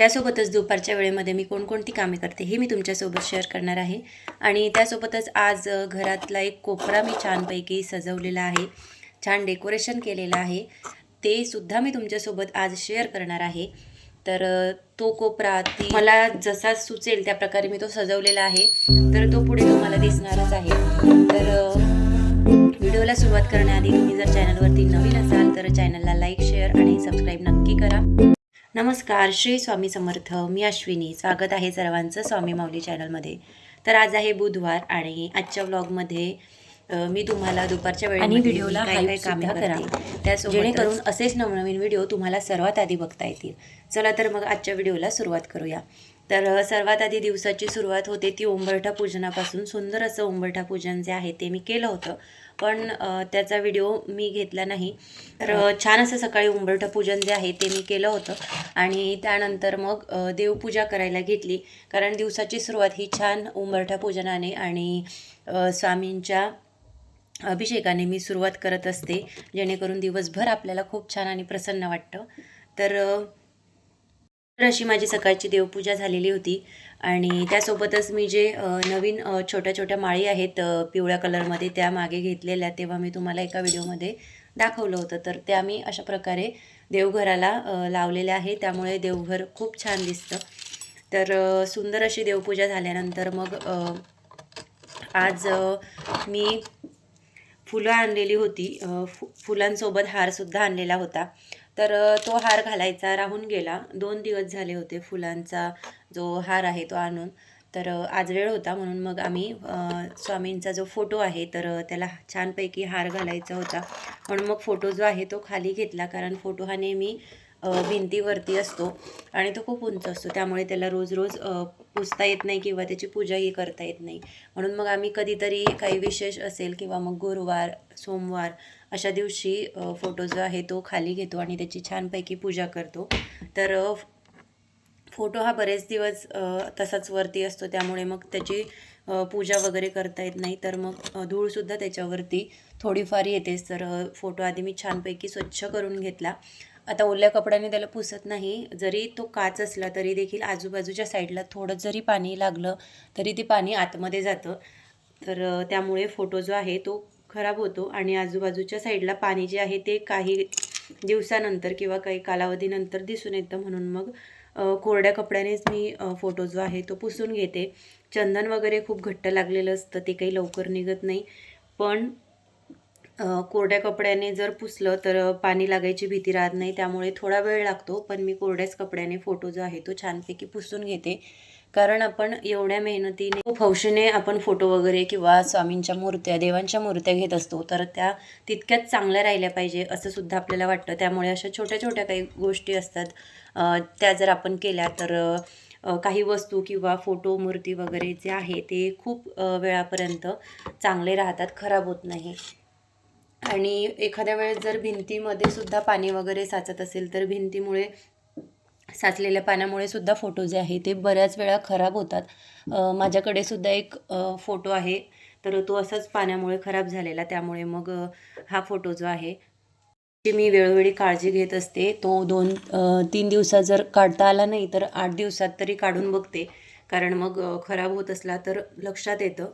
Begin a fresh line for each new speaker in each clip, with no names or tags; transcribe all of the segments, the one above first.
त्यासोबतच दुपारच्या वेळेमध्ये मी कोणकोणती कामे करते हे मी तुमच्यासोबत शेअर करणार आहे. आणि त्यासोबतच आज घरातला एक कोपरा मी छानपैकी सजवलेला आहे. छान डेकोरेशन केलेलं आहे. ते सुद्धा मी तुमच्यासोबत आज शेअर करणार आहे. तर तो कोपरा ती मला जसा सुचेल त्या प्रकारे मी तो सजवलेला आहे. तर तो पुढे तुम्हाला दिसणारच आहे. तर व्हिडिओला सुरुवात करण्याआधी तुम्ही जर चॅनलवरती नवीन असाल तर चॅनलला लाईक शेअर आणि सबस्क्राईब नक्की करा. नमस्कार श्री स्वामी समर्थ. मी अश्विनी. स्वागत आहे सर्वांचं स्वामी माऊली चॅनलमध्ये. तर आज आहे बुधवार आणि आजच्या व्लॉगमध्ये मी तुम्हाला दुपारच्या
आणि व्हिडिओला
काय काय कामे करते. त्यासोबत
जेणेकरून
असेच नवनवीन व्हिडिओ तुम्हाला सर्वात आधी बघता येतील. चला तर मग आजच्या व्हिडिओला सुरुवात करूया. तर सर्वात आधी दिवसाची सुरुवात होते ती उंबरठा पूजनापासून. सुंदर असं उंबरठा पूजन जे आहे ते मी केलं होतं. पण त्याचा व्हिडिओ मी घेतला नाही. तर छान असं सकाळी उंबरठा पूजन जे आहे ते मी केलं होतं. आणि त्यानंतर मग देवपूजा करायला घेतली. कारण दिवसाची सुरुवात ही छान उंबरठा पूजनाने आणि स्वामींच्या अभिषेकाने मी सुरुवात करत असते. जेणेकरून दिवसभर आपल्याला खूप छान आणि प्रसन्न वाटतं. तर तर अशी माझी सकाळची देवपूजा झालेली होती. आणि त्यासोबतच मी जे नवीन छोट्या छोट्या माळी आहेत पिवळ्या कलरमध्ये त्या मागे घेतलेल्या तेव्हा मी तुम्हाला एका व्हिडिओमध्ये दाखवलं होतं. तर त्या मी अशा प्रकारे देवघराला लावलेल्या आहे त्यामुळे देवघर खूप छान दिसतं. तर सुंदर अशी देवपूजा झाल्यानंतर मग आज मी फुलं आणलेली होती. फु फुलांसोबत हारसुद्धा आणलेला होता. तर तो हार घालायचा राहून गेला. दोन दिवस झाले होते फुलांचा जो हार आहे तो आणून. तर आज वेळ होता म्हणून मग आम्ही स्वामींचा जो फोटो आहे तर त्याला छानपैकी हार घालायचा होता. म्हणून मग फोटो जो आहे तो खाली घेतला. कारण फोटो हा नेहमी भिंतीवरती असतो आणि तो खूप उंच असतो. त्यामुळे त्याला रोज रोज पुजता पुसता येत नाही किंवा त्याची पूजाही करता येत नाही. म्हणून मग आम्ही कधीतरी काही विशेष असेल किंवा मग गुरुवार सोमवार अशा दिवशी फोटो जो आहे तो खाली घेतो आणि त्याची छानपैकी पूजा करतो. तर फोटो हा बरेच दिवस तसाच वरती असतो. त्यामुळे मग त्याची पूजा वगैरे करता येत नाही. तर मग धूळसुद्धा त्याच्यावरती थोडीफार येतेच. तर फोटो आधी मी छानपैकी स्वच्छ करून घेतला. आता ओल्या कपड्याने त्याला पुसत नाही. जरी तो काच असला तरी देखील आजूबाजूच्या साईडला थोडं जरी पाणी लागलं तरी ते पाणी आतमध्ये जातं. तर त्यामुळे फोटो जो आहे तो खराब होतो आणि आजूबाजूच्या साईडला पाणी जे आहे ते काही दिवसानंतर किंवा काही कालावधीनंतर दिसून येतं. म्हणून मग कोरड्या कपड्यानेच मी फोटो जो आहे तो पुसून घेते. चंदन वगैरे खूप घट्ट लागलेलं असतं ते काही लवकर निघत नाही. पण कोरड्या कपड्याने जर पुसलं तर पाणी लागायची भीती राहत नाही. त्यामुळे थोडा वेळ लागतो पण मी कोरड्याच कपड्याने फोटो जो आहे तो छानपैकी पुसून घेते. कारण आपण एवढ्या मेहनतीने खूप हौशीने आपण फोटो वगैरे किंवा स्वामींच्या मूर्त्या देवांच्या मूर्त्या घेत असतो तर त्या तितक्याच चांगल्या राहिल्या पाहिजे असं सुद्धा आपल्याला वाटतं. त्यामुळे अशा छोट्या छोट्या काही गोष्टी असतात. त्या जर आपण केल्या तर काही वस्तू किंवा फोटो मूर्ती वगैरे जे आहे ते खूप वेळापर्यंत चांगले राहतात खराब होत नाही. आणि एखाद्या वेळेस जर भिंतीमध्ये सुद्धा पाणी वगैरे साचत असेल तर भिंतीमुळे साचलेल्या पाण्यामुळे सुद्धा फोटो जे आहे ते बऱ्याच वेळा खराब होतात. माझ्याकडे सुद्धा एक फोटो आहे. तर तो असाच पाण्यामुळे खराब झालेला. त्यामुळे मग हा फोटो जो आहे ची मी वेळोवेळी काळजी घेत असते तो दोन तीन दिवसात जर काढता आला नाही तर आठ दिवसात तरी काढून बघते. कारण मग खराब होत असला तर लक्षात येतं.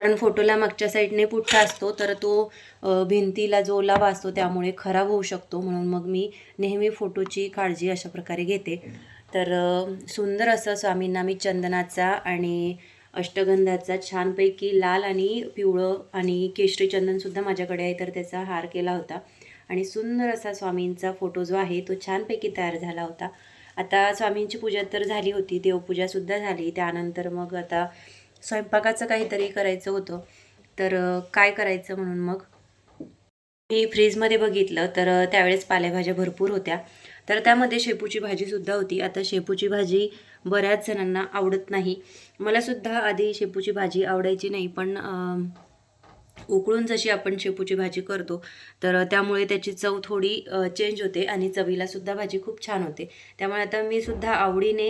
कारण फोटोला मागच्या साईडने पुठ्ठा असतो तर तो भिंतीला जो ओलावा असतो त्यामुळे खराब होऊ शकतो. म्हणून मग मी नेहमी फोटोची काळजी अशा प्रकारे घेते. तर सुंदर असं स्वामींना मी चंदनाचा आणि अष्टगंधाचा छानपैकी लाल आणि पिवळं आणि केशरी चंदनसुद्धा माझ्याकडे आहे तर त्याचा हार केला होता. आणि सुंदर असा स्वामींचा फोटो जो आहे तो छानपैकी तयार झाला होता. आता स्वामींची पूजा तर झाली होती देवपूजासुद्धा झाली. त्यानंतर मग आता स्वयंपाकाचं काहीतरी करायचं होतं. तर काय करायचं म्हणून मग? मी फ्रीजमध्ये बघितलं तर त्यावेळेस पालेभाज्या भरपूर होत्या. तर त्यामध्ये शेपूची भाजीसुद्धा होती. आता शेपूची भाजी बऱ्याच जणांना आवडत नाही. मलासुद्धा आधी शेपूची भाजी आवडायची नाही पण उकळून जशी आपण शेपूची भाजी करतो तर त्यामुळे त्याची चव थोडी चेंज होते आणि चवीलासुद्धा भाजी खूप छान होते. त्यामुळे आता मी सुद्धा आवडीने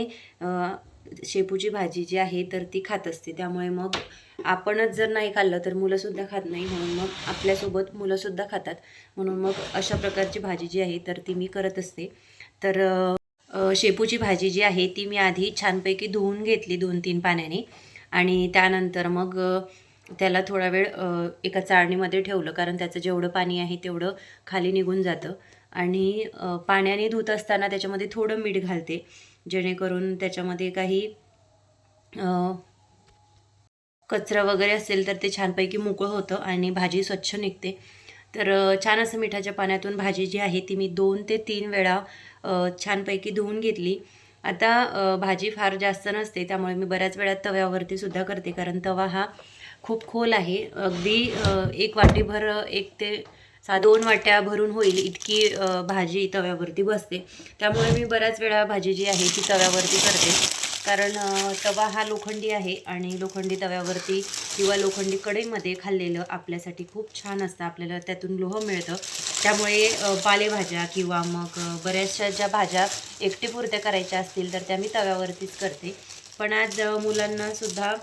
शेपूची भाजी जी आहे तर ती खात असते. त्यामुळे मग आपणच जर नाही खाल्लं तर मुलंसुद्धा खात नाही. म्हणून मग आपल्यासोबत मुलंसुद्धा खातात. म्हणून मग अशा प्रकारची भाजी जी आहे तर ती मी करत असते. तर शेपूची भाजी जी आहे ती मी आधी छानपैकी धुवून घेतली दोन तीन पाण्याने. आणि त्यानंतर मग त्याला थोडा वेळ एका चाळणीमध्ये ठेवलं. कारण त्याचं जेवढं पाणी आहे तेवढं खाली निघून जातं. आणि पाण्याने धुत असताना त्याच्यामध्ये थोडं मीठ घालते. जेणेकरून त्याच्यामध्ये काही कचरा वगैरे असेल तर ते छानपैकी मोकळं होतं आणि भाजी स्वच्छ निघते. तर छान असं मिठाच्या पाण्यातून भाजी जी आहे ती मी दोन ते तीन वेळा छानपैकी धुवून घेतली. आता भाजी फार जास्त नसते त्यामुळे मी बऱ्याच वेळा तव्यावरती सुद्धा करते कारण तवा हा खूप खोल आहे. अगदी एक वाटीभर एक ते सा दोन वाट्या भरून होईल इतकी भाजी तव्यावरती बसते. त्यामुळे मी बऱ्याच वेळा भाजी जी आहे ती तव्यावरती करते. कारण तवा हा लोखंडी आहे आणि लोखंडी तव्यावरती किंवा लोखंडी कढईमध्ये खाल्लेलं आपल्यासाठी खूप छान असतं. आपल्याला त्यातून लोह मिळतं. त्यामुळे पालेभाज्या किंवा मग बऱ्याचशा ज्या भाज्या एकटीपुरत्या करायच्या असतील तर त्या मी तव्यावरतीच करते. पण आज मुलांनासुद्धा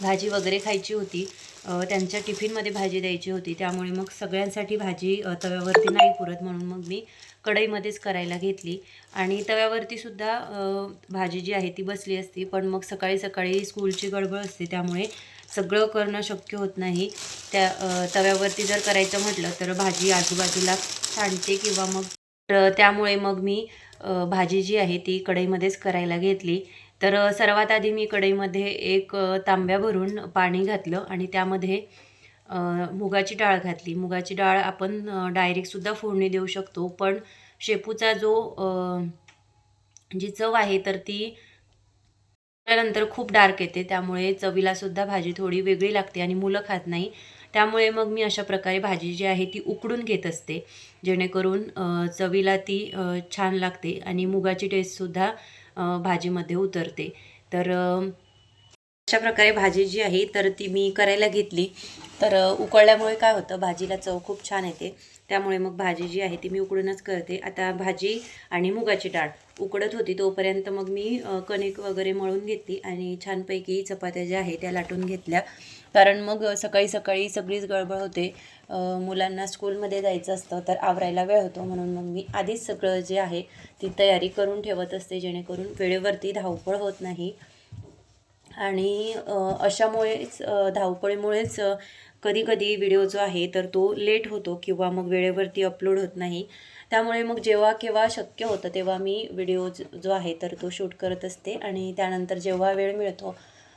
भाजी वगैरे खायची होती. त्यांच्या टिफिनमध्ये भाजी द्यायची होती. त्यामुळे मग सगळ्यांसाठी भाजी तव्यावरती नाही पुरत म्हणून मग मी कढईमध्येच करायला घेतली. आणि तव्यावरतीसुद्धा भाजी जी आहे ती बसली असती. पण मग सकाळी सकाळी स्कूलची गडबड असते. त्यामुळे सगळं करणं शक्य होत नाही. त्या तव्यावरती जर करायचं म्हटलं तर भाजी आजूबाजूला सांडते किंवा मग त्यामुळे मग मी भाजी जी आहे ती कढईमध्येच करायला घेतली. तर सर्वात आधी मी कढईमध्ये एक तांब्या भरून पाणी घातलं आणि त्यामध्ये मुगाची डाळ घातली. मुगाची डाळ आपण डायरेक्टसुद्धा फोडणी देऊ शकतो पण शेपूचा जो जी चव आहे तर ती त्यानंतर खूप डार्क येते. त्यामुळे चवीलासुद्धा भाजी थोडी वेगळी लागते आणि मुलं खात नाही. त्यामुळे मग मी अशा प्रकारे भाजी जी आहे ती उकडून घेत असते. जेणेकरून चवीला ती छान लागते आणि मुगाची टेस्टसुद्धा भाजीमध्ये उतरते. तर अशा प्रकारे भाजी जी आहे तर ती मी करायला घेतली. तर उकळल्यामुळे काय होतं भाजीला चव खूप छान येते. त्यामुळे मग भाजी जी आहे ती मी उकडूनच करते. आता भाजी आणि मुगाची डाळ उकडत होती तोपर्यंत मग मी कणिक वगैरे मळून घेतली आणि छानपैकी चपात्या ज्या आहे त्या लाटून घेतल्या. कारण मग सकाळी सकाळी सगळीच गडबड होते. मुलांना स्कूलमध्ये जायचं असतं तर आवरायला वेळ होतो. म्हणून मग मी आधीच सगळं जे आहे ती तयारी करून ठेवत असते जेणेकरून वेळेवरती धावपळ होत नाही. आणि अशामुळेच धावपळीमुळेच कधी-कधी व्हिडिओ जो आहे तर तो लेट होतो किंवा मग वेळेवरती अपलोड होत नाही. त्यामुळे मग जेव्हा केव्हा शक्य होतं तेव्हा मी व्हिडिओ जो आहे तर तो शूट करत असते. आणि त्यानंतर जेव्हा वेळ मिळतो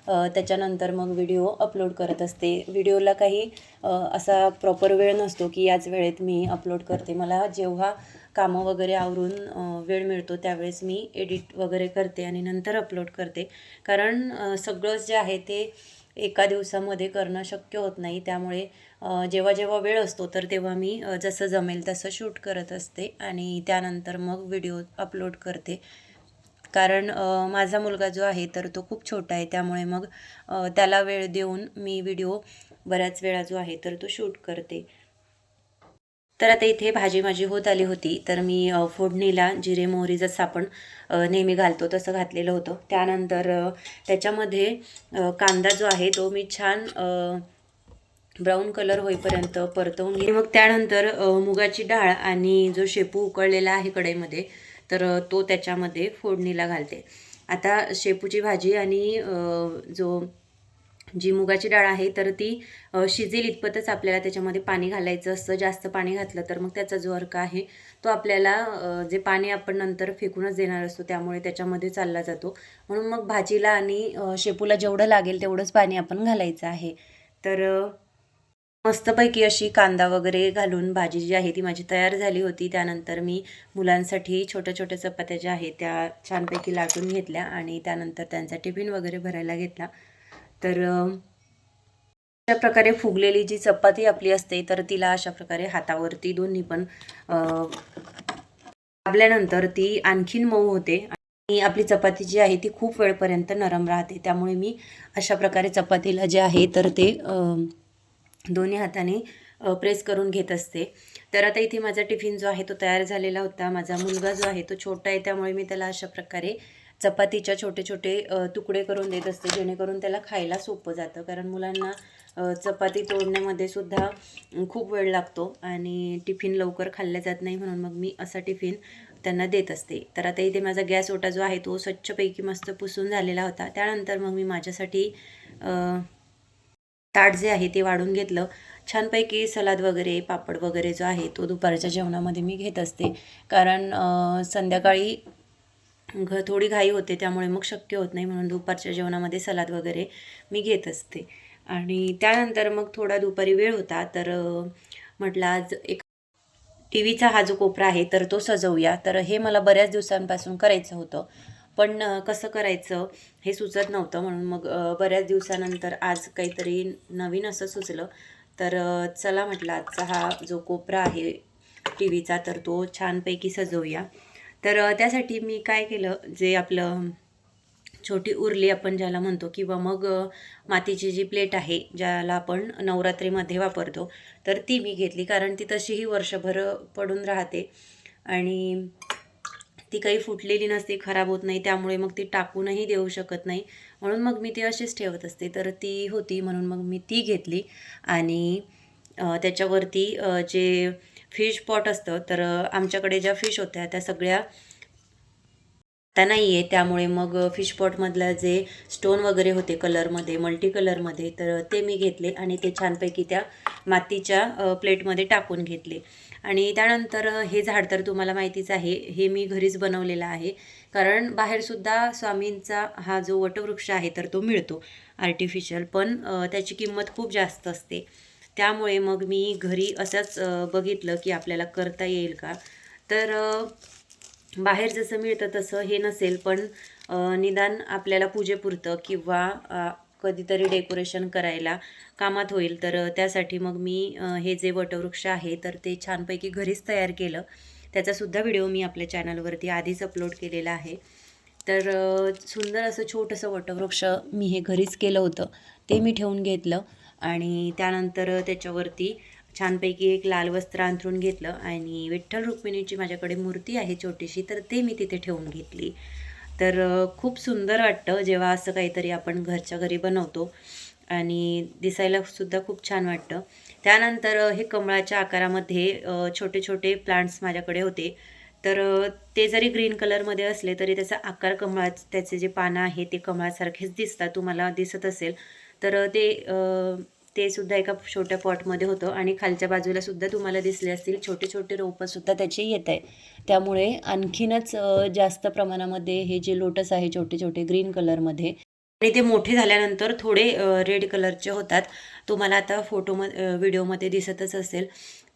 त्याच्यानंतर मग व्हिडिओ अपलोड करत असते. व्हिडिओला काही असा प्रॉपर वेळ नसतो की याच वेळेत मी अपलोड करते. मला जेव्हा कामं वगैरे आवरून वेळ मिळतो त्यावेळेस मी एडिट वगैरे करते आणि नंतर अपलोड करते. कारण सगळंच जे आहे ते एका दिवसामध्ये करणं शक्य होत नाही. त्यामुळे जेव्हा जेव्हा वेळ असतो तर तेव्हा मी जसं जमेल तसं शूट करत असते आणि त्यानंतर मग व्हिडिओ अपलोड करते. कारण माझा मुलगा जो आहे तर तो खूप छोटा आहे त्यामुळे मग त्याला वेळ देऊन मी व्हिडिओ बऱ्याच वेळा जो आहे तर तो शूट करते. तर आता इथे भाजी माझी होत आली होती तर मी फोडणीला जिरे मोहरी जसं आपण नेहमी घालतो तसं घातलेलं होतं. त्यानंतर त्याच्यामध्ये कांदा जो आहे तो मी छान ब्राऊन कलर होईपर्यंत परतवून घेईन मग त्यानंतर मुगाची डाळ आणि जो शेपू उकळलेला आहे कढईमध्ये तर तो त्याच्यामध्ये फोडणीला घालते. आता शेपूची भाजी आणि जो जी मुगाची डाळ आहे तर ती शिजेल इतपतच आपल्याला त्याच्यामध्ये पाणी घालायचं असतं. जास्त पाणी घातलं तर मग त्याचा जो अर्क आहे तो आपल्याला जे पाणी आपण नंतर फेकूनच देणार असतो त्यामुळे त्याच्यामध्ये चालला जातो. म्हणून मग भाजीला आणि शेपूला जेवढं लागेल तेवढंच पाणी आपण घालायचं आहे. तर मस्तपैकी अशी कांदा वगैरे घालून भाजी जी आहे ती माझी तयार झाली होती. त्यानंतर मी मुलांसाठी छोट्या-छोट्या चपात्या ज्या आहेत त्या छानपैकी लाटून घेतल्या आणि त्यानंतर त्यांचा टिफिन वगैरे भरायला घेतला. तर अशा प्रकारे फुगलेली जी चपाती आपली असते तर तिला अशा प्रकारे हातावरती दोन्ही पण दाबल्यानंतर ती आणखीन मऊ होते आणि आपली चपाती जी आहे ती खूप वेळपर्यंत नरम राहते. त्यामुळे मी अशा प्रकारे चपातीला जे आहे तर ते दोन्ही हाताने प्रेस करून घेत असते. तर आता इथे माझा टिफिन जो आहे तो तयार झालेला होता. माझा मुलगा जो आहे तो छोटा आहे त्यामुळे मी त्याला अशा प्रकारे चपातीच्या छोटे-छोटे तुकडे करून देत असते जेणेकरून त्याला खायला सोपं जातं. कारण मुलांना चपाती तोडण्यामध्ये सुद्धा खूप वेळ लागतो आणि टिफिन लवकर खाल्ल्या जात नाही म्हणून मग मी असा टिफिन त्यांना देत असते तर आता इथे माझा गॅस ओटा जो आहे तो स्वच्छपैकी मस्त पुसून झालेला होता त्यानंतर मग मी माझ्यासाठी ताट जे आहे ते वाढून घेतलं. छानपैकी सलाद वगैरे पापड वगैरे जो आहे तो दुपारच्या जेवणामध्ये मी घेत असते. कारण संध्याकाळी घ थोडी घाई होते त्यामुळे मग शक्य होत नाही. म्हणून दुपारच्या जेवणामध्ये सलाद वगैरे मी घेत असते. आणि त्यानंतर मग थोडा दुपारी वेळ होता तर म्हटलं आज एक टी व्हीचा हा जो कोपरा आहे तर तो सजवूया. तर हे मला बऱ्याच दिवसांपासून करायचं होतं. पण कसं करायचं हे सुचत नव्हतं म्हणून मग बऱ्याच दिवसानंतर आज काहीतरी नवीन असं सुचलं. तर चला म्हटलं आजचा हा जो कोपरा आहे टी व्हीचा तर तो छानपैकी सजवूया. तर त्यासाठी मी काय केलं जे आपलं छोटी उरली आपण ज्याला म्हणतो किंवा मग मातीची जी प्लेट आहे ज्याला आपण नवरात्रीमध्ये वापरतो तर ती मी घेतली. कारण ती तशीही वर्षभर पडून राहते. आणि ती काही फुटलेली नसते खराब होत नाही त्यामुळे मग ती टाकूनही देऊ शकत नाही. म्हणून मग मी ती अशीच ठेवत असते. तर ती होती म्हणून मग मी ती घेतली. आणि त्याच्यावरती जे फिश पॉट असतं तर आमच्याकडे ज्या फिश होत्या त्या सगळ्या आता नाही आहे त्यामुळे मग फिश पॉटमधला जे स्टोन वगैरे होते कलरमध्ये मल्टी कलरमध्ये तर ते मी घेतले आणि ते छानपैकी त्या मातीच्या प्लेटमध्ये टाकून घेतले. आणि त्यानंतर हे झाड तर तुम्हाला माहितीच आहे हे मी घरीच बनवलेलं आहे. कारण बाहेरसुद्धा स्वामींचा हा जो वटवृक्ष आहे तर तो मिळतो आर्टिफिशियल पण त्याची किंमत खूप जास्त असते. त्यामुळे मग मी घरी असंच बघितलं की आपल्याला करता येईल का? तर बाहेर जसं मिळतं तसं हे नसेल पण निदान आपल्याला पूजेपुरतं किंवा कधीतरी डेकोरेशन करायला कामात होईल. तर त्यासाठी मग मी हे जे वटवृक्ष आहे तर ते छानपैकी घरीच तयार केलं. त्याचासुद्धा व्हिडिओ मी आपल्या चॅनलवरती आधीच अपलोड केलेला आहे. तर सुंदर असं छोटंसं वटवृक्ष मी हे घरीच केलं होतं. ते मी ठेवून घेतलं आणि त्यानंतर त्याच्यावरती छानपैकी एक लाल वस्त्र अंथरून घेतलं आणि विठ्ठल रुक्मिणीची माझ्याकडे मूर्ती आहे छोटीशी तर ते मी तिथे ठेवून घेतली. तर खूप सुंदर वाटतं जेव्हा असं काहीतरी आपण घरच्या घरी बनवतो आणि दिसायला सुद्धा खूप छान वाटतं. त्यानंतर हे कमळाच्या आकारामध्ये छोटे छोटे प्लांट्स माझ्याकडे होते. तर ते जरी ग्रीन कलरमध्ये असले तरी त्याचा आकार कमळा त्याचे जे पानं आहे ते कमळासारखेच दिसतात तुम्हाला दिसत असेल. तर ते ते सुद्धा एका छोट्या पॉटमध्ये होतं आणि खालच्या बाजूला सुद्धा तुम्हाला दिसले असतील. छोटे छोटे रोपं सुद्धा त्याचे येत आहे त्यामुळे आणखीनच जास्त प्रमाणामध्ये हे जे लोटस आहे छोटे छोटे ग्रीन कलरमध्ये आणि ते मोठे झाल्यानंतर थोडे रेड कलरचे होतात. तुम्हाला आता फोटो व्हिडिओमध्ये दिसतच असेल.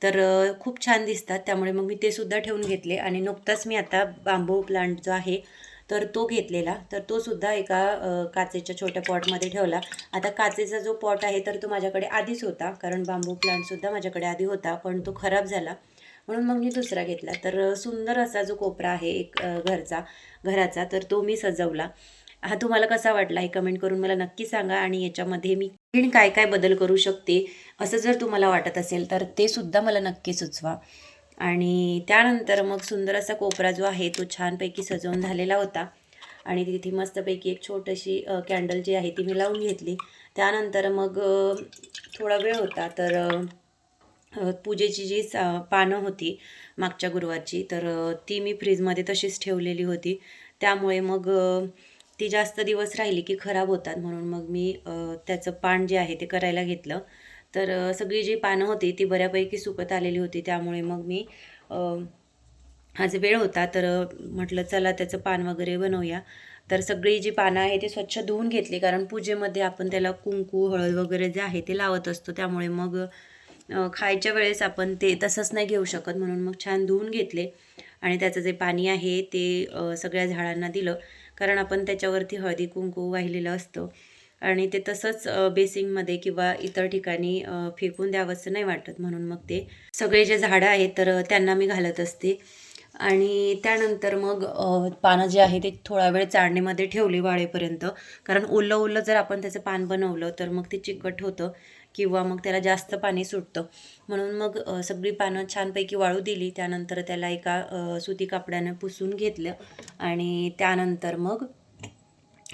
तर खूप छान दिसतात. त्यामुळे मग मी ते सुद्धा ठेवून घेतले आणि नुकताच मी आता बांबू प्लांट जो आहे तर तो घेतलेला. तर तो सुद्धा एका काचेच्या छोट्या पॉटमध्ये ठेवला. आता काचेचा जो पॉट आहे तर तो माझ्याकडे आधीच होता. कारण बांबू प्लांटसुद्धा माझ्याकडे आधी होता पण तो खराब झाला. म्हणून मग मी दुसरा घेतला. तर सुंदर असा जो कोपरा आहे एक घरचा घराचा तर तो मी सजवला. हा तुम्हाला कसा वाटला हे कमेंट करून मला नक्की सांगा आणि याच्यामध्ये मी काय काय बदल करू शकते असं जर तुम्हाला वाटत असेल तर ते सुद्धा मला नक्की सुचवा. आणि त्यानंतर मग सुंदर असा कोपरा जो आहे तो छानपैकी सजवून झालेला होता. आणि तिथे मस्तपैकी एक छोटीशी कॅन्डल जी आहे ती मी लावून घेतली. त्यानंतर मग थोडा वेळ होता तर पूजेची जी सा पानं होती मागच्या गुरुवारची तर ती मी फ्रीजमध्ये तशीच ठेवलेली होती. त्यामुळे मग ती जास्त दिवस राहिली की खराब होतात म्हणून मग मी त्याचं पान जे आहे ते करायला घेतलं. तर सगळी जी पानं होती ती बऱ्यापैकी सुकत आलेली होती. त्यामुळे मग मी आज वेळ होता तर म्हटलं चला त्याचं पान वगैरे बनवूया. तर सगळी जी पानं आहे ती स्वच्छ धुवून घेतली कारण पूजेमध्ये आपण त्याला कुंकू हळद वगैरे जे आहे ते लावत असतो. त्यामुळे मग खायच्या वेळेस आपण ते तसंच नाही घेऊ शकत. म्हणून मग छान धुवून घेतले. आणि त्याचं जे पाणी आहे ते सगळ्या झाडांना दिलं. कारण आपण त्याच्यावरती हळदी कुंकू वाहिलेलं असतं. आणि ते तसंच बेसिंगमध्ये किंवा इतर ठिकाणी फेकून द्यावंसं नाही वाटत. म्हणून मग ते सगळे जे झाडं आहेत तर त्यांना मी घालत असते. आणि त्यानंतर मग पानं जे आहे ते थोडा वेळ चाळणीमध्ये ठेवली वाळेपर्यंत. कारण ओलं ओलं जर आपण त्याचं पान बनवलं तर मग ते चिकट होतं किंवा मग त्याला जास्त पाणी सुटतं. म्हणून मग सगळी पानं छानपैकी वाळू दिली. त्यानंतर त्याला एका सुती कापड्यानं पुसून घेतलं. आणि त्यानंतर मग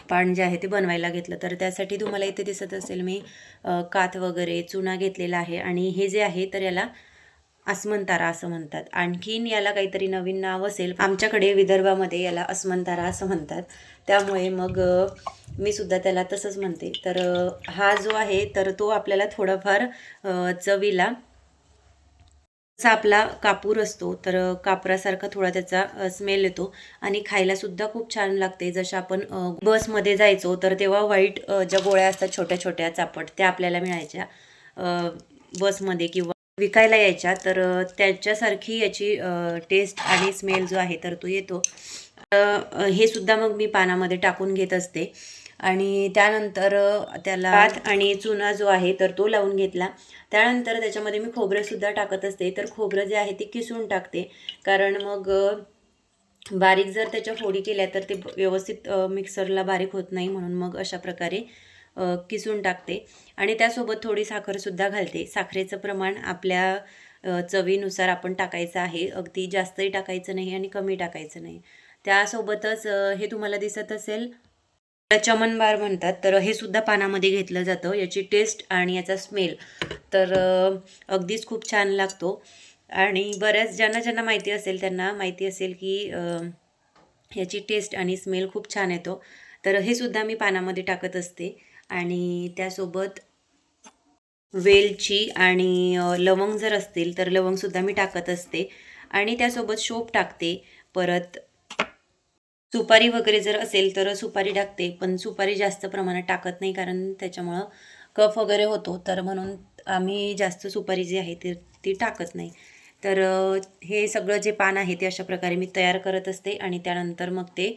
पान जे आहे ते बनवायला घेतलं. तर त्यासाठी तुम्हाला इथे दिसत असेल मी काथ वगैरे चुना घेतलेला आहे. आणि हे जे आहे तर याला अस्मंतारा असं म्हणतात. आणखीन याला काहीतरी नवीन नाव असेल. आमच्याकडे विदर्भामध्ये याला अस्मंतारा असं म्हणतात. त्यामुळे मग मी सुद्धा त्याला तसंच म्हणते. तर हा जो आहे तर तो आपल्याला थोडाफार चवीला जसा आपला कापूर असतो तर कापरासारखा थोडा त्याचा स्मेल येतो आणि खायला सुद्धा खूप छान लागते. जसं आपण बसमध्ये जायचो तर तेव्हा व्हाईट ज्या गोळ्या असतात छोट्या छोट्या चापट त्या आपल्याला मिळायच्या. बसमध्ये किंवा विकायला यायच्या तर त्याच्यासारखी याची टेस्ट आणि स्मेल जो आहे तर तो येतो. हे सुद्धा मग मी पानामध्ये टाकून घेत असते. आणि त्यानंतर त्याला भात आणि चुना जो आहे तर तो लावून घेतला. त्यानंतर त्याच्यामध्ये मी खोबरंसुद्धा टाकत असते. तर खोबरं जे आहे ते किसून टाकते. कारण मग बारीक जर त्याच्या फोडी केल्या तर ते व्यवस्थित मिक्सरला बारीक होत नाही म्हणून मग अशा प्रकारे किसून टाकते. आणि त्यासोबत थोडी साखरसुद्धा घालते. साखरेचं प्रमाण आपल्या चवीनुसार आपण टाकायचं आहे. अगदी जास्तही टाकायचं नाही आणि कमी टाकायचं नाही. त्यासोबतच हे तुम्हाला दिसत असेल चमनबार म्हणतात तर हे सुद्धा पानामध्ये घेतलं जातं. याची टेस्ट आणि याचा स्मेल तर अगदीच खूप छान लागतो. आणि बऱ्याच ज्यांना ज्यांना माहिती असेल त्यांना माहिती असेल की याची टेस्ट आणि स्मेल खूप छान येतो. तर हे सुद्धा मी पानामध्ये टाकत असते. आणि त्यासोबत वेलची आणि लवंग जर असतील तर लवंगसुद्धा मी टाकत असते. आणि त्यासोबत शोप टाकते. परत सुपारी वगैरे जर असेल तर सुपारी टाकते पण सुपारी जास्त प्रमाणात टाकत नाही कारण त्याच्यामुळं कफ वगैरे होतो. तर म्हणून आम्ही जास्त सुपारी जी आहे ती ती टाकत नाही. तर हे सगळं जे पान आहे ते अशा प्रकारे मी तयार करत असते आणि त्यानंतर मग ते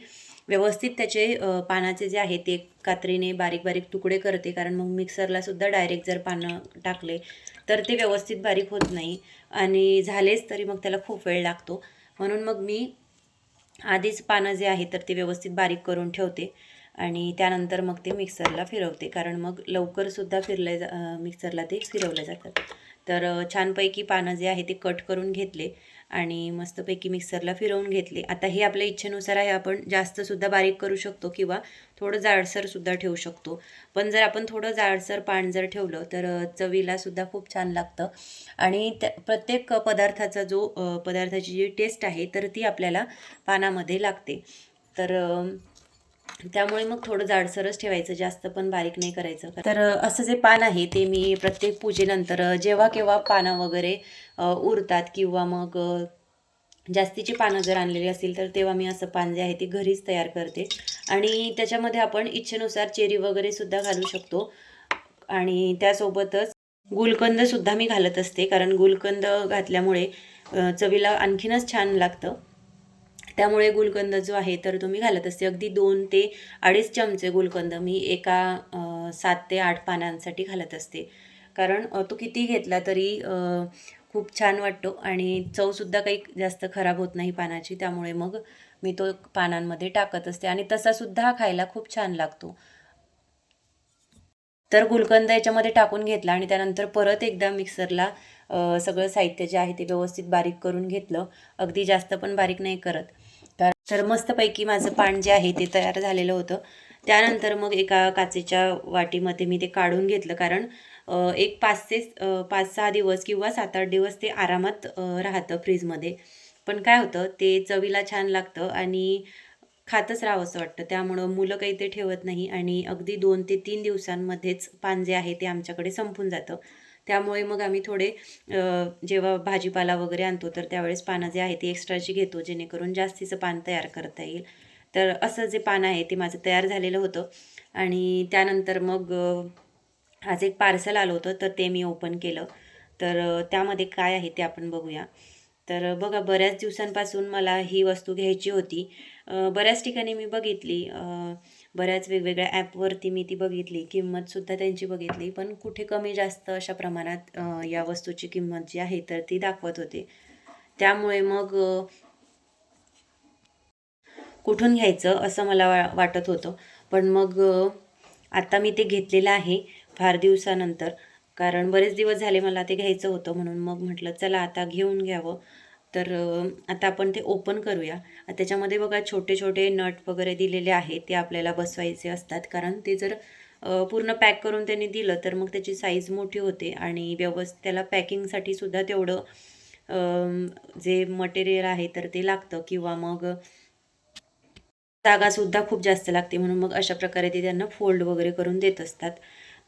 व्यवस्थित त्याचे पानाचे जे आहे ते कात्रीने बारीक बारीक तुकडे करते. कारण मग मिक्सरला सुद्धा डायरेक्ट जर पानं टाकले तर ते व्यवस्थित बारीक होत नाही आणि झालेच तरी मग त्याला खूप वेळ लागतो. म्हणून मग मी आधीच पानं जे आहे तर ते व्यवस्थित बारीक करून ठेवते. आणि त्यानंतर मग ते मिक्सरला फिरवते. कारण मग लवकरसुद्धा फिरले जा मिक्सरला ते फिरवलं जातात. तर छानपैकी पानं जे आहे ते कट करून घेतले. आणि मस्तपैकी मिक्सरला फिरवून घेतले. आता हे आपल्या इच्छेनुसार आहे आपण जास्तसुद्धा बारीक करू शकतो किंवा थोडं जाडसरसुद्धा ठेवू शकतो. पण जर आपण थोडं जाडसर पान जर ठेवलं तर चवीलासुद्धा खूप छान लागतं. आणि त्या प्रत्येक पदार्थाचा जो पदार्थाची जी टेस्ट आहे तर ती आपल्याला पानामध्ये लागते. तर त्यामुळे मग थोडं जाडसरच ठेवायचं जास्त पण बारीक नाही करायचं. तर असं जे पान आहे ते मी प्रत्येक पूजेनंतर जेव्हा केव्हा पानं वगैरे उरतात किंवा मग जास्तीची पानं जर आणलेली असतील तर तेव्हा मी असं पान जे आहे ते घरीच तयार करते. आणि त्याच्यामध्ये आपण इच्छेनुसार चेरी वगैरे सुद्धा घालू शकतो. आणि त्यासोबतच गुलकंदसुद्धा मी घालत असते कारण गुलकंद घातल्यामुळे चवीला आणखीनच छान लागतं. त्यामुळे गुलकंद जो आहे तर तुम्ही घालत असते. अगदी दोन ते अडीच चमचे गुलकंद मी एका सात ते आठ पानांसाठी घालत असते. कारण तो किती घेतला तरी खूप छान वाटतो आणि चवसुद्धा काही जास्त खराब होत नाही पानाची. त्यामुळे मग मी तो पानांमध्ये टाकत असते आणि तसासुद्धा हा खायला खूप छान लागतो. तर गुलकंद याच्यामध्ये टाकून घेतला आणि त्यानंतर परत एकदा मिक्सरला सगळं साहित्य जे आहे ते व्यवस्थित बारीक करून घेतलं. अगदी जास्त पण बारीक नाही करत. तर तर मस्तपैकी माझं पान जे आहे ते तयार झालेलं होतं. त्यानंतर मग एका काचेच्या वाटीमध्ये मी ते काढून घेतलं कारण एक पाच ते पाच सहा दिवस किंवा सात आठ दिवस ते आरामात राहतं फ्रीजमध्ये. पण काय होतं ते चवीला छान लागतं आणि खातच राहावंसं वाटतं. त्यामुळं मुलं काही ते ठेवत नाही आणि अगदी दोन ते तीन दिवसांमध्येच पान जे आहे ते आमच्याकडे संपून जातं. त्यामुळे मग आम्ही थोडे जेव्हा भाजीपाला वगैरे आणतो तर त्यावेळेस पानं जे आहे ती एक्स्ट्राची घेतो जेणेकरून जास्तीचं पान तयार करता येईल. तर असं जे पान आहे ते माझं तयार झालेलं होतं. आणि त्यानंतर मग आज एक पार्सल आलं होतं तर ते मी ओपन केलं. तर त्यामध्ये काय आहे ते आपण बघूया. तर बघा बऱ्याच दिवसांपासून मला ही वस्तू घ्यायची होती. बऱ्याच ठिकाणी मी बघितली. बऱ्याच वेगवेगळ्या ॲपवरती मी ती बघितली किंमतसुद्धा त्यांची बघितली पण कुठे कमी जास्त अशा प्रमाणात या वस्तूची किंमत जी आहे तर ती दाखवत होती. त्यामुळे मग कुठून घ्यायचं असं मला वा वाटत होतं. पण मग आता मी ते घेतलेलं आहे फार दिवसानंतर. कारण बरेच दिवस झाले मला ते घ्यायचं होतं म्हणून मग म्हटलं चला आता घेऊन घ्यावं. तर आता आपण ते ओपन करूया. त्याच्यामध्ये बघा छोटे छोटे नट वगैरे दिलेले आहेत ते आपल्याला बसवायचे असतात. कारण ते जर पूर्ण पॅक करून त्यांनी दिलं तर मग त्याची साईज मोठी होते आणि व्यवस्थित त्याला पॅकिंगसाठी सुद्धा तेवढं जे मटेरियल आहे तर ते लागतं. किंवा मग जागासुद्धा खूप जास्त लागते. म्हणून मग अशा प्रकारे ते त्यांना फोल्ड वगैरे करून देत असतात.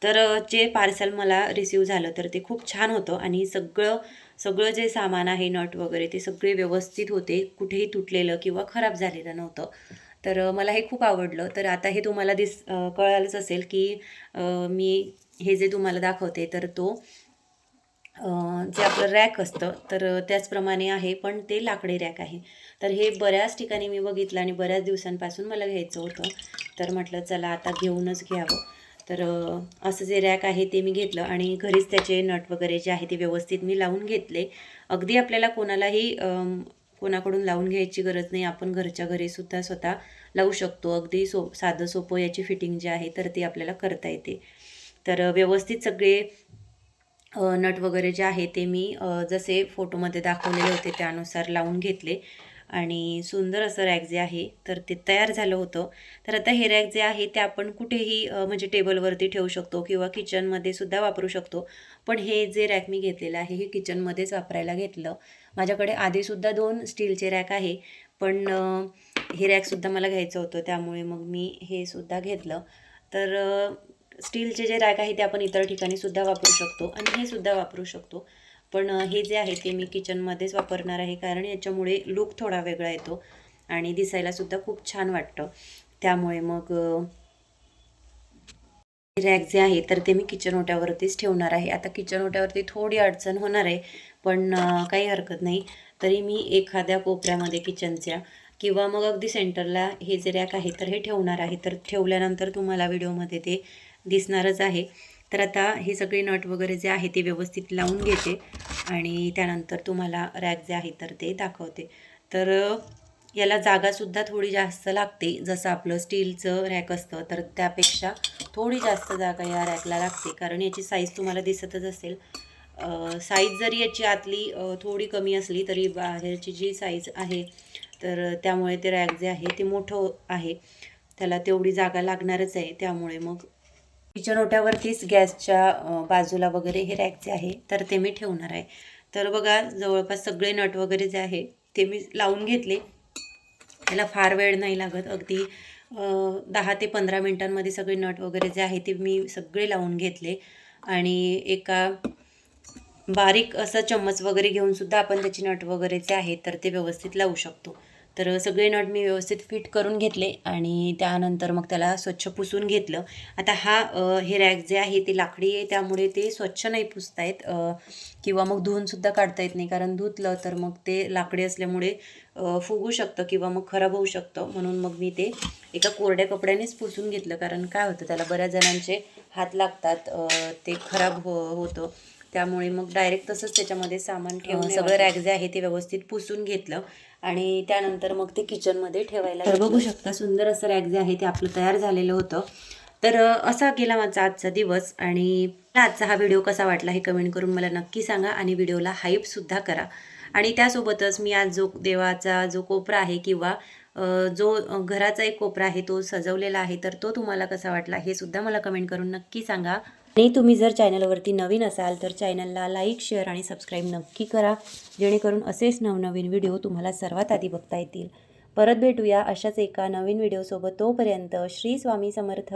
तर जे पार्सल मला रिसीव झालं तर ते खूप छान होतं आणि सगळं सगळं जे सामान आहे नट वगैरे ते सगळे व्यवस्थित होते. कुठेही तुटलेलं किंवा खराब झालेलं नव्हतं. तर मला हे खूप आवडलं. तर आता हे तुम्हाला दिस कळालंच असेल की मी हे जे तुम्हाला दाखवते तर तो जे आपलं रॅक असतं तर त्याचप्रमाणे आहे पण ते लाकडी रॅक आहे. तर हे बऱ्याच ठिकाणी मी बघितलं आणि बऱ्याच दिवसांपासून मला घ्यायचं होतं. तर म्हटलं चला आता घेऊनच घ्यावं. तर असं जे रॅक आहे ते मी घेतलं आणि घरीच त्याचे नट वगैरे जे आहे ते व्यवस्थित मी लावून घेतले. अगदी आपल्याला कोणालाही कोणाकडून लावून घ्यायची गरज नाही. आपण घरच्या घरीसुद्धा स्वतः लावू शकतो. अगदी सो साधं सोपं याची फिटिंग जी आहे तर ती आपल्याला करता येते. तर व्यवस्थित सगळे नट वगैरे जे आहे ते मी जसे फोटोमध्ये दाखवलेले होते त्यानुसार लावून घेतले. आणि सुंदर असं रॅक जे आहे तर ते तयार झालं होतं. तर आता हे रॅक जे आहे ते आपण कुठेही म्हणजे टेबलवरती ठेवू शकतो किंवा किचनमध्ये सुद्धा वापरू शकतो. पण हे जे रॅक मी घेतलेलं आहे हे किचनमध्येच वापरायला घेतलं. माझ्याकडे आधीसुद्धा दोन स्टीलचे रॅक आहे पण हे रॅकसुद्धा मला घ्यायचं होतं त्यामुळे मग मी हे सुद्धा घेतलं. तर स्टीलचे जे रॅक आहे ते आपण इतर ठिकाणी सुद्धा वापरू शकतो आणि हे सुद्धा वापरू शकतो. पण हे जे आहे ते मी किचनमध्येच वापरणार आहे कारण याच्यामुळे लुक थोडा वेगळा येतो आणि दिसायलासुद्धा खूप छान वाटतं. त्यामुळे मग अ, रॅक जे आहे तर ते मी किचन ओट्यावरतीच ठेवणार आहे. आता किचन ओट्यावरती थोडी अडचण होणार आहे पण काही हरकत नाही. तरी मी एखाद्या कोपऱ्यामध्ये किचनच्या किंवा मग अगदी सेंटरला हे जे रॅक आहे तर हे ठेवणार आहे. तर ठेवल्यानंतर तुम्हाला व्हिडिओमध्ये ते दिसणारच आहे. तर आता हे सगळे नट वगैरे जे आहे ते व्यवस्थित लावून घेते आणि त्यानंतर तुम्हाला रॅक जे आहे तर ते दाखवते. तर याला जागासुद्धा थोडी जास्त लागते. जसं आपलं स्टीलचं रॅक असतं तर त्यापेक्षा थोडी जास्त जागा या रॅकला लागते. कारण याची साईज तुम्हाला दिसतच असेल. साईज जरी याची आतली थोडी कमी असली तरी बाहेरची जी साईज आहे तर त्यामुळे ते रॅक जे आहे ते मोठं आहे. त्याला तेवढी जागा लागणारच आहे. त्यामुळे मग किचन ओट्यावरतीच गॅसच्या बाजूला वगैरे हे रॅक जे आहे तर ते मी ठेवणार आहे. तर बघा जवळपास सगळे नट वगैरे जे आहे ते मी लावून घेतले. त्याला फार वेळ नाही लागत. अगदी दहा ते पंधरा मिनटांमध्ये सगळे नट वगैरे जे आहे ते मी सगळे लावून घेतले. आणि एका बारीक असं चम्मच वगैरे घेऊनसुद्धा आपण त्याची नट वगैरे जे आहे तर ते व्यवस्थित लावू शकतो. तर सगळे नट मी व्यवस्थित फिट करून घेतले आणि त्यानंतर मग त्याला स्वच्छ पुसून घेतलं. आता हा हे रॅक जे आहे ते लाकडी आहे त्यामुळे ते स्वच्छ नाही पुसता येत अ, किंवा मग धुवूनसुद्धा काढता येत नाही कारण धुतलं तर मग ते लाकडी असल्यामुळे फुगू शकतं किंवा मग खराब होऊ शकतं. म्हणून मग मी ते एका कोरड्या कपड्यानेच पुसून घेतलं कारण काय होतं त्याला बऱ्याच जणांचे हात लागतात ते खराब हो होतं. त्यामुळे मग डायरेक्ट तसंच त्याच्यामध्ये सामान ठेवून सगळं रॅक जे आहे ते व्यवस्थित पुसून घेतलं. आणि त्यानंतर मग ते किचनमध्ये ठेवायला तर बघू शकता सुंदर असं रॅक जे आहे ते आपलं तयार झालेलं होतं. तर असा गेला माझा आजचा दिवस आणि आजचा हा व्हिडिओ कसा वाटला हे कमेंट करून मला नक्की सांगा आणि व्हिडिओला हाईपसुद्धा करा. आणि त्यासोबतच मी आज जो देवाचा जो कोपरा आहे किंवा जो घराचा एक कोपरा आहे तो सजवलेला आहे तर तो तुम्हाला कसा वाटला हे सुद्धा मला कमेंट करून नक्की सांगा. आणि तुम्ही जर चॅनलवरती नवीन असाल तर चॅनलला लाईक शेअर आणि सबस्क्राईब नक्की करा. जेणेकरून असेच नवनवीन व्हिडिओ तुम्हाला सर्वात आधी बघता येतील. परत भेटूया अशाच एका नवीन व्हिडिओसोबत. तोपर्यंत श्री स्वामी समर्थ.